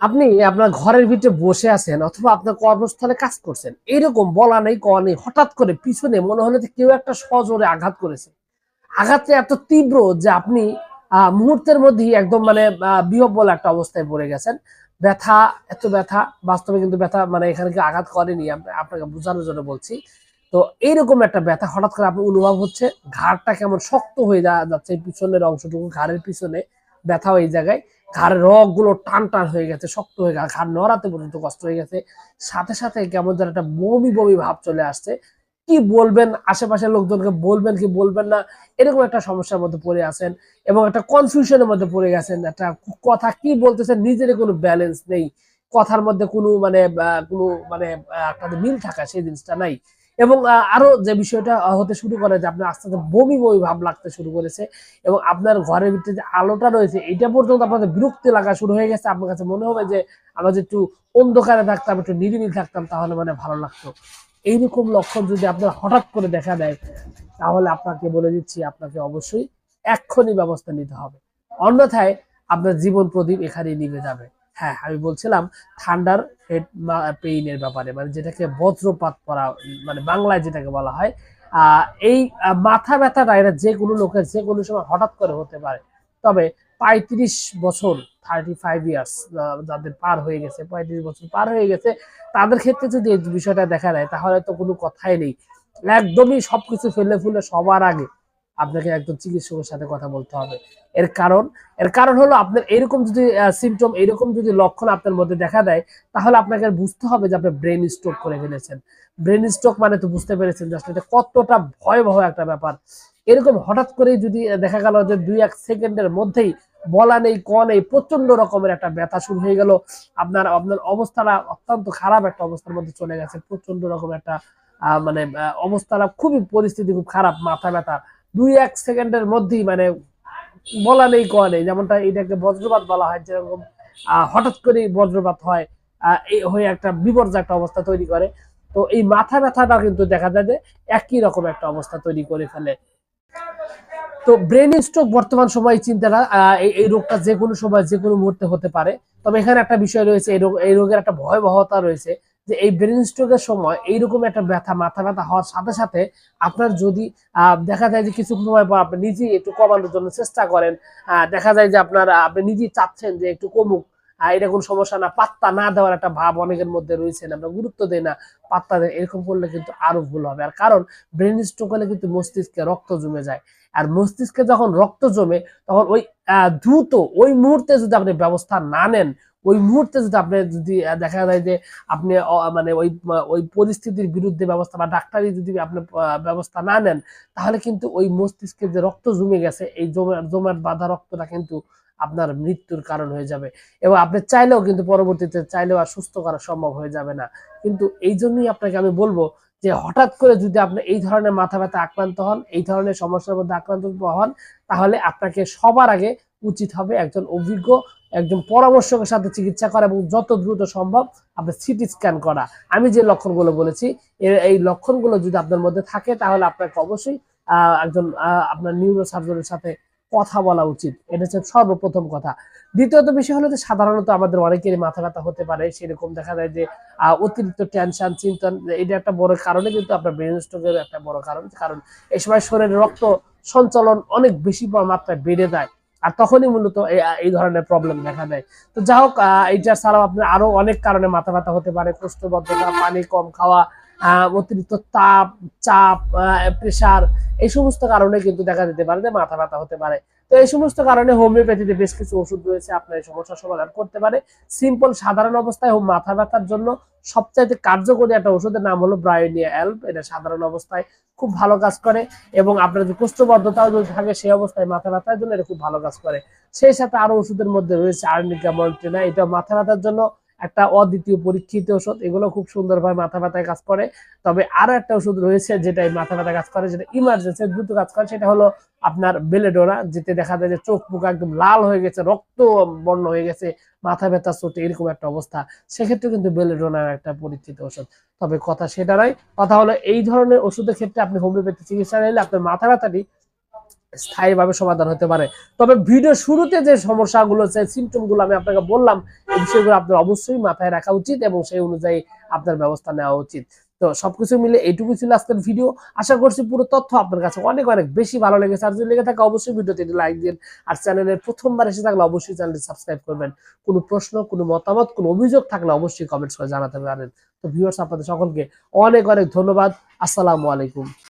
আপনি আপনার ঘরের ভিতরে বসে আছেন অথবা আপনার কর্মস্থলে কাজ করছেন এইরকম বলা নেই কওয়া নেই। হঠাৎ করে পিছনে মনে হলো যে কেউ একটা সজোরে আঘাত করেছে। আঘাতটা এত তীব্র যে আপনি মুহূর্তের মধ্যেই একদম মানে আহ, বিহব্বল একটা অবস্থায় পড়ে গেছেন। ব্যথা এত ব্যথা বাস্তবে কিন্তু ব্যথা মানে এখানে কি আঘাত করেনি আপনাকে বোঝানোর জন্য বলছি। তো এইরকম একটা ব্যথা হঠাৎ করে আপনার অনুভব হচ্ছে ঘাড়টা কেমন শক্ত হয়ে যাচ্ছে পিছনের অংশটুকু ঘাড়ের পিছনে ব্যথা এই জায়গায়। ঘাড়ের রগগুলো টান টান হয়ে গেছে, শক্ত হয়ে গেছে, ঘাড় নড়াতে পর্যন্ত কষ্ট হয়ে গেছে। সাথে সাথে কেমন যেন একটা বমি বমি ভাব চলে আসছে। কি বলবেন? আশেপাশের লোকজনকে বলবেন কি বলবেন না? এরকম একটা সমস্যার মধ্যে পড়ে আছেন এবং একটা কনফিউশনের মধ্যে পড়ে গেছেন। একটা কথা কি বলতেছেন নিজের কোনো ব্যালেন্স নেই। কথার মধ্যে কোনো মানে কোনো মানে আপনাদের মিল থাকা সেই জিনিসটা নাই। এবং আহ, আরও যে বিষয়টা হতে শুরু করে যে আপনার আস্তে আস্তে বমি বমি ভাব লাগতে শুরু করেছে এবং আপনার ঘরের ভিতরে যে আলোটা রয়েছে এটা পর্যন্ত আপনাদের বিরক্তি লাগা শুরু হয়ে গেছে। আপনার কাছে মনে হবে যে আমরা যে একটু অন্ধকারে থাকতাম একটু নিরিবিল থাকতাম তাহলে মানে ভালো লাগতো। এইরকম লক্ষণ যদি আপনার হঠাৎ করে দেখা দেয় তাহলে আপনাকে বলে দিচ্ছি আপনাকে অবশ্যই এক্ষুনি ব্যবস্থা নিতে হবে। অন্যথায় আপনার জীবন প্রদীপ এখানেই নিভে যাবে। হ্যাঁ আমি বলছিলাম ঠান্ডার হেড পেইনের ব্যাপারে মানে যেটাকে বজ্রপাত পড়া মানে বাংলায় যেটাকে বলা হয় এই মাথা ব্যথাটা এটা যে কোনো লোকের যে কোনো সময় হঠাৎ করে হতে পারে। তবে পঁয়ত্রিশ বছর থার্টি ফাইভ ইয়ার্স যাদের পার হয়ে গেছে, পঁয়ত্রিশ বছর পার হয়ে গেছে, তাদের ক্ষেত্রে যদি এই বিষয়টা দেখা দেয়, তাহলে তো কোনো কথাই নেই। একদমই সবকিছু ফেলে ফুলে সবার আগে। আপনাকে একজন চিকিৎসকের সাথে কথা বলতে হবে। এর কারণ এর কারণ হলো আপনার এরকম যদি সিমটম এরকম যদি লক্ষণ আপনার মধ্যে দেখা দেয়, তাহলে আপনাকে বুঝতে হবে যে আপনি ব্রেন স্ট্রোক করে ফেলেছেন। ব্রেন স্ট্রোক মানে তো বুঝতে পেরেছেন আসলে এটা কতটা ভয়াবহ একটা ব্যাপার। এরকম হঠাৎ করেই যদি দেখা গেল যে দুই এক সেকেন্ডের মধ্যেই বলা নেই, ক নেই প্রচণ্ড রকমের একটা ব্যথা শুরু হয়ে গেল। আপনার আপনার অবস্থাটা অত্যন্ত খারাপ একটা অবস্থার মধ্যে চলে গেছে। প্রচণ্ড রকম একটা মানে অবস্থাটা খুবই পরিস্থিতি খুব খারাপ, মাথা ব্যথা। দুই এক সেকেন্ডের মধ্যেই মানে বলা নেই ক নেই। যেমনটা এটাকে বজ্রপাত বলা হয়, যেরকম হঠাৎ করে বজ্রপাত হয় হয়ে একটা বিপর্যয় একটা অবস্থা তৈরি করে। তো এই মাথা ব্যথাটা কিন্তু দেখা যায় যে একই রকম একটা অবস্থা তৈরি করে ফেলে। তো ব্রেন স্ট্রোক বর্তমান সময় চিন্তাটা এই রোগটা যে কোনো সময় যে কোনো মুহূর্তে হতে পারে। তবে এখানে একটা বিষয় রয়েছে, এই রোগ, এই রোগের একটা ভয়াবহতা রয়েছে। যে এই ব্রেন স্ট্রোকের সময় এইরকম একটা ব্যথা, মাথা ব্যথা হওয়ার সাথে সাথে আপনার যদি দেখা যায় যে কিছু সময় পর আপনি নিজেই একটু কমানোর জন্য চেষ্টা করেন দেখা যায় যে আপনার, আপনি নিজেই চাচ্ছেন যে একটু কমুক কোনো সমস্যা না, পাত্তা না দেওয়ার একটা ভাব অনেকের মধ্যে রয়েছে, আমরা গুরুত্ব দেই না, পাত্তা দেয়, এরকম করলে কিন্তু আরও ভুল হবে। আর কারণ ব্রেন স্ট্রোক হলে কিন্তু মস্তিষ্কে রক্ত জমে যায়, আর মস্তিষ্কে যখন রক্ত জমে, তখন ওই দ্রুত ওই মুহূর্তে যদি আপনি ব্যবস্থা না নেন ওই মুহূর্তে যদি আপনি যদি দেখা যায় যে আপনি মানে ওই ওই পরিস্থিতির বিরুদ্ধে ব্যবস্থা বা ডাক্তারি যদি আপনি ব্যবস্থা না নেন, তাহলে কিন্তু ওই মস্তিষ্কে যে রক্ত জমে গেছে, এই জমা, জমাট বাঁধা রক্তটা কিন্তু আপনার মৃত্যুর কারণ হয়ে যাবে। এবং আপনি চাইলেও কিন্তু পরবর্তীতে চাইলেও আর সুস্থ করা সম্ভব হয়ে যাবে না। কিন্তু এই জন্যই আপনাকে আমি বলব যে হঠাৎ করে যদি আপনি এই ধরনের মাথা ব্যথা আক্রান্ত হন, এই ধরনের সমস্যার মধ্যে আক্রান্ত হন, তাহলে আপনাকে সবার আগে উচিত হবে একজন অভিজ্ঞ একজন পরামর্শকের সাথে চিকিৎসা করা এবং যত দ্রুত সম্ভব আপনার সিটি স্ক্যান করা। আমি যে লক্ষণগুলো বলেছি এই লক্ষণগুলো যদি আপনার মধ্যে থাকে, তাহলে আপনাকে অবশ্যই একজন আপনার নিউরো সার্জনের সাথে কথা বলা উচিত। এটা হচ্ছে সর্বপ্রথম কথা। দ্বিতীয়ত বিষয় হলো যে, সাধারণত আমাদের অনেকেরই মাথা ব্যথা হতে পারে। সেরকম দেখা যায় যে অতিরিক্ত টেনশন চিন্তা এটা একটা বড় কারণে কিন্তু আপনার ব্রেন স্ট্রোকের একটা বড় কারণ। কারণ এই সময় শরীরে রক্ত সঞ্চালন অনেক বেশি মাত্রায় বেড়ে যায়। আর তখনই মূলত এই- ধরনের প্রবলেম দেখা দেয়। তো যা হোক এইটা ছাড়াও আপনার আরও অনেক কারণে মাথা ব্যথা হতে পারে কোষ্ঠবদ্ধতা পানি কম খাওয়া অতিরিক্ত তাপ, চাপ প্রেশার এই সমস্ত কারণে কিন্তু দেখা যেতে পারে যে মাথা ব্যথা হতে পারে। তো এই সমস্ত কারণে হোমিওপ্যাথিতে বেশ কিছু ওষুধ রয়েছে, আপনার এই সমস্যার সমাধান করতে পারে। সিম্পল, সাধারণ অবস্থায় মাথা ব্যথার জন্য সবচাইতে কার্যকরী একটা ওষুধের নাম হলো ব্রায়োনিয়া অ্যাল্প এটা সাধারণ অবস্থায় খুব ভালো কাজ করে এবং আপনার যে কুষ্ঠবদ্ধতাও যদি থাকে, সেই অবস্থায় মাথা ব্যথার জন্য এটা খুব ভালো কাজ করে। সেই সাথে আরও ওষুধের মধ্যে রয়েছে আর্নিকা মন্ট্রিনা এটা মাথা ব্যথার জন্য একটা অদ্বিতীয় পরীক্ষিত ওষুধ, এগুলো খুব সুন্দরভাবে মাথা ব্যথায় কাজ করে। তবে আরও একটা ওষুধ রয়েছে যেটা এই মাথা ব্যথা কাজ করে, যেটা ইমার্জেন্সি দ্রুত কাজ করে, সেটা হলো আপনার বেলেডোনা যেতে দেখা যায় যে চোখ মুখ একদম লাল হয়ে গেছে, রক্ত বর্ণ হয়ে গেছে, মাথা ব্যথা, চোটে এরকম একটা অবস্থা। সেক্ষেত্রে কিন্তু বেলেডোনার একটা পরিচিত ওষুধ। তবে কথা সেটা নয়, কথা হলো এই ধরনের ওষুধের ক্ষেত্রে আপনি হোমিওপ্যাথি চিকিৎসা নিলে আপনার মাথা ব্যথাটি স্থায়ীভাবে সমাধান হতে পারে। তবে ভিডিও শুরুতে যে সমস্যাগুলো, যে সিমটমগুলো আমি আপনাকে বললাম, এই বিষয়গুলো আপনার অবশ্যই মাথায় রাখা উচিত এবং সেই অনুযায়ী আপনার ব্যবস্থা নেওয়া উচিত। তো সবকিছু মিলে এইটুকু ছিল আজকের ভিডিও। আশা করছি পুরো তথ্য আপনার কাছে অনেক অনেক বেশি ভালো লেগেছে। আর যদি লেগে থাকে, অবশ্যই ভিডিওতে লাইক দিন। আর চ্যানেলের প্রথমবার এসে থাকলে অবশ্যই চ্যানেলটি সাবস্ক্রাইব করবেন। কোনো প্রশ্ন, কোনো মতামত, কোনো অভিযোগ থাকলে অবশ্যই কমেন্টস করে জানাতে পারেন। তো ভিউয়ার্স আপনাদের সকলকে অনেক অনেক ধন্যবাদ। আসসালামু আলাইকুম।